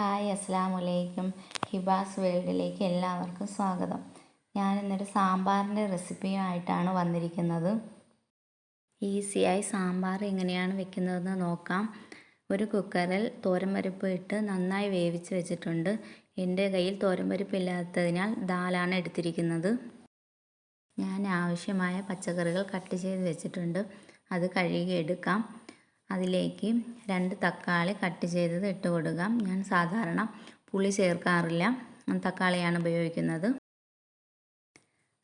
Hi അസ്സാം വലൈക്കും ഹിബാസ് വേൾഡിലേക്ക് എല്ലാവർക്കും സ്വാഗതം. ഞാൻ ഇന്നൊരു സാമ്പാറിന്റെ റെസിപ്പിയുമായിട്ടാണ് വന്നിരിക്കുന്നത്. ഈസിയായി സാമ്പാർ എങ്ങനെയാണ് വെക്കുന്നതെന്ന് നോക്കാം. ഒരു കുക്കറിൽ തോരമ്പരിപ്പ് ഇട്ട് നന്നായി വേവിച്ച് വെച്ചിട്ടുണ്ട്. എന്റെ കയ്യിൽ തോരമ്പരിപ്പ് ഇല്ലാത്തതിനാൽ ദാലാണ് എടുത്തിരിക്കുന്നത്. ഞാൻ ആവശ്യമായ പച്ചക്കറികൾ കട്ട് ചെയ്ത് വെച്ചിട്ടുണ്ട്. അത് കഴുകി എടുക്കാം. അതിലേക്ക് രണ്ട് തക്കാളി കട്ട് ചെയ്തത് ഇട്ട് കൊടുക്കാം ഞാൻ സാധാരണ പുളി ചേർക്കാറില്ല. തക്കാളിയാണ് ഉപയോഗിക്കുന്നത്.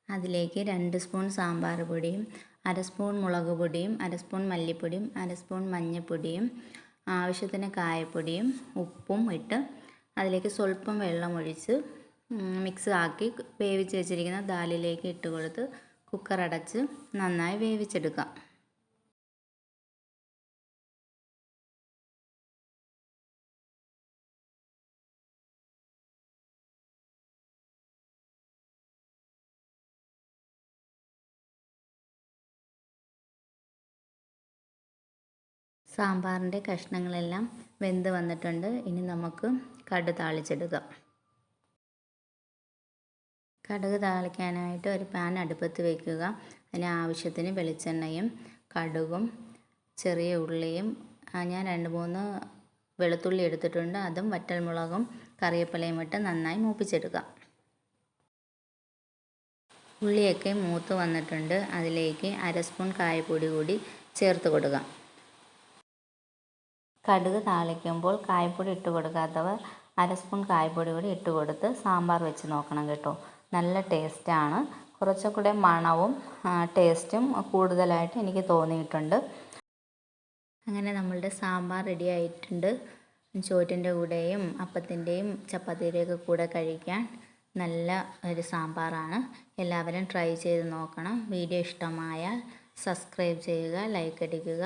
അതിലേക്ക് രണ്ട് സ്പൂൺ സാമ്പാർ പൊടിയും അര സ്പൂൺ മുളക് പൊടിയും അര സ്പൂൺ മല്ലിപ്പൊടിയും അര സ്പൂൺ മഞ്ഞൾപ്പൊടിയും ആവശ്യത്തിന് കായപ്പൊടിയും ഉപ്പും ഇട്ട് അതിലേക്ക് സ്വല്പം വെള്ളമൊഴിച്ച് മിക്സ് ആക്കി വേവിച്ച് വെച്ചിരിക്കുന്ന ദാലിലേക്ക് ഇട്ട് കൊടുത്ത് കുക്കർ അടച്ച് നന്നായി വേവിച്ചെടുക്കാം. സാമ്പാറിന്റെ കഷ്ണങ്ങളെല്ലാം വെന്ത് വന്നിട്ടുണ്ട്. ഇനി നമുക്ക് കടു താളിച്ചെടുക്കാം കടുക് താളിക്കാനായിട്ട് ഒരു പാൻ അടുപ്പത്ത് വയ്ക്കുക അതിന് ആവശ്യത്തിന് വെളിച്ചെണ്ണയും കടുകും ചെറിയ ഉള്ളിയും ഞാൻ രണ്ട് മൂന്ന് വെളുത്തുള്ളി എടുത്തിട്ടുണ്ട്. അതും വറ്റൽമുളകും കറിവേപ്പിലയും ഇട്ട് നന്നായി മൂപ്പിച്ചെടുക്കുക. ഉള്ളിയൊക്കെ മൂത്ത് വന്നിട്ടുണ്ട്. അതിലേക്ക് അര സ്പൂൺ കായപ്പൊടി കൂടി ചേർത്ത് കൊടുക്കാം കടുക് താളിക്കുമ്പോൾ കായപ്പൊടി ഇട്ട് കൊടുക്കാത്തവർ അര സ്പൂൺ കായപ്പൊടി കൂടി ഇട്ട് കൊടുത്ത് സാമ്പാർ വെച്ച് നോക്കണം കേട്ടോ. നല്ല ടേസ്റ്റാണ് കുറച്ചുകൂടെ മണവും ടേസ്റ്റും കൂടുതലായിട്ട് എനിക്ക് തോന്നിയിട്ടുണ്ട്. അങ്ങനെ നമ്മളുടെ സാമ്പാർ റെഡി ആയിട്ടുണ്ട്. ചോറ്റിന്റെ കൂടെയും അപ്പത്തിന്റെയും ചപ്പാത്തിയുടെയൊക്കെ കൂടെ കഴിക്കാൻ നല്ല ഒരു സാമ്പാറാണ്. എല്ലാവരും ട്രൈ ചെയ്ത് നോക്കണം. വീഡിയോ ഇഷ്ടമായാൽ സബ്സ്ക്രൈബ് ചെയ്യുക ലൈക്ക് അടിക്കുക.